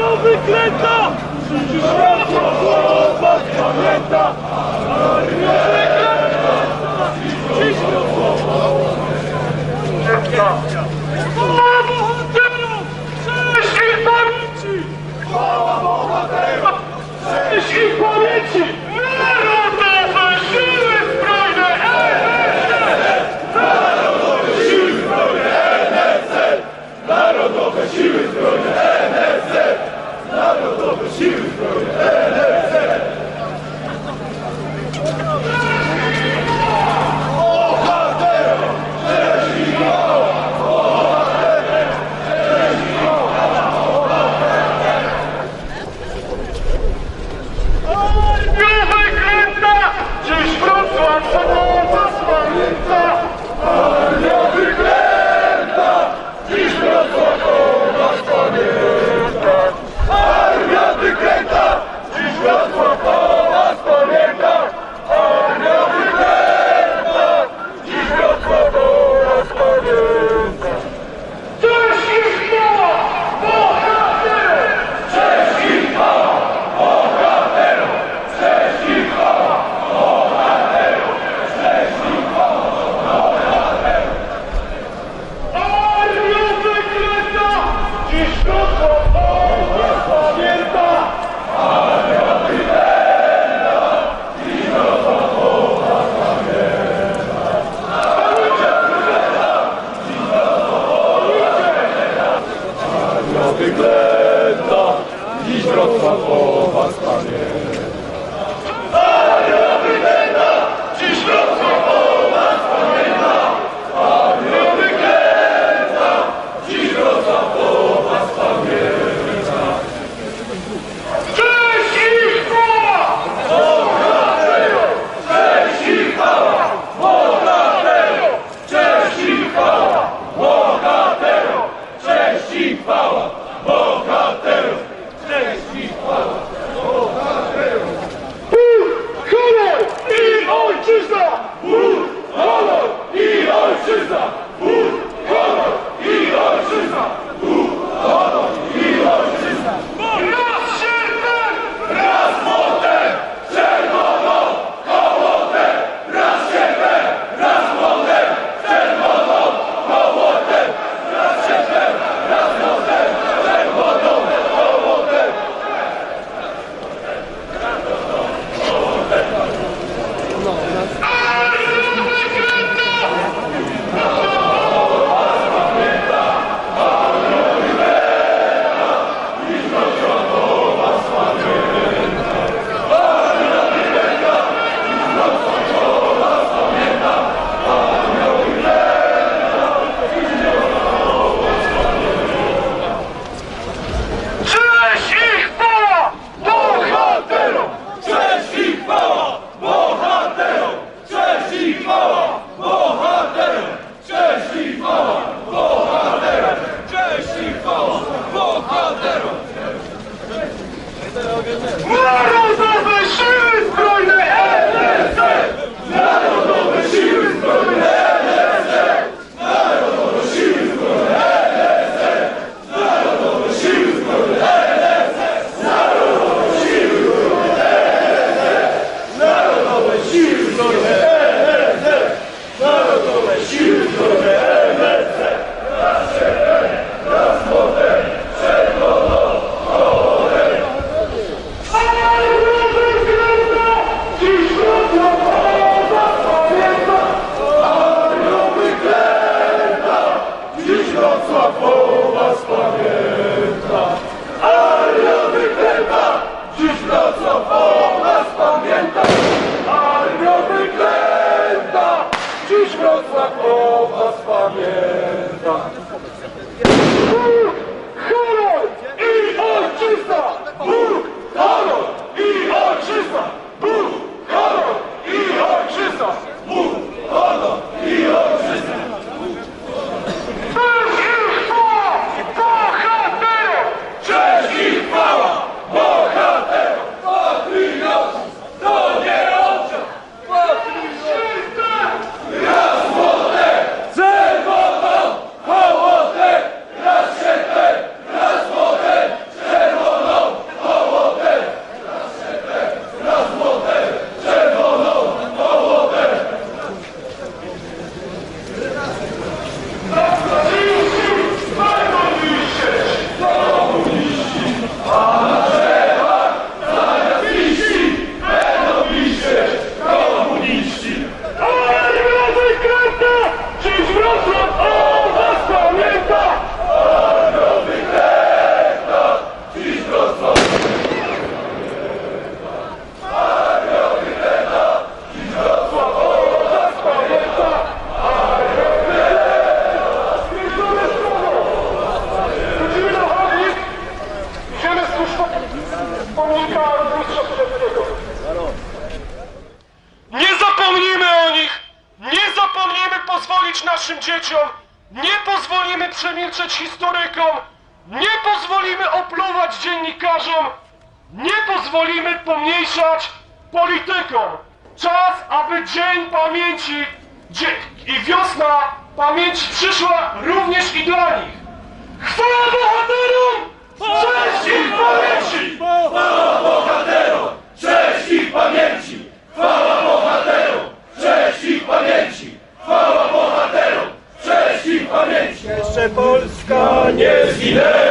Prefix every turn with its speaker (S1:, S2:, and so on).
S1: Zbroją wyklęta! Krzyczy światło, słowa pamięta! Chwała bohaterom! Cześć ich pamięci! Chwała bohaterom! Cześć ich pamięci! Siły zbrojne!
S2: of the shoes, brother. Yeah. Naszym dzieciom! Nie pozwolimy przemilczeć historykom! Nie pozwolimy opluwać dziennikarzom! Nie pozwolimy pomniejszać politykom! Czas, aby Dzień Pamięci i wiosna pamięci przyszła również i dla nich! Chwała bohaterom! Cześć ich pamięci!
S1: Cześć ich pamięci! Chwała Stiller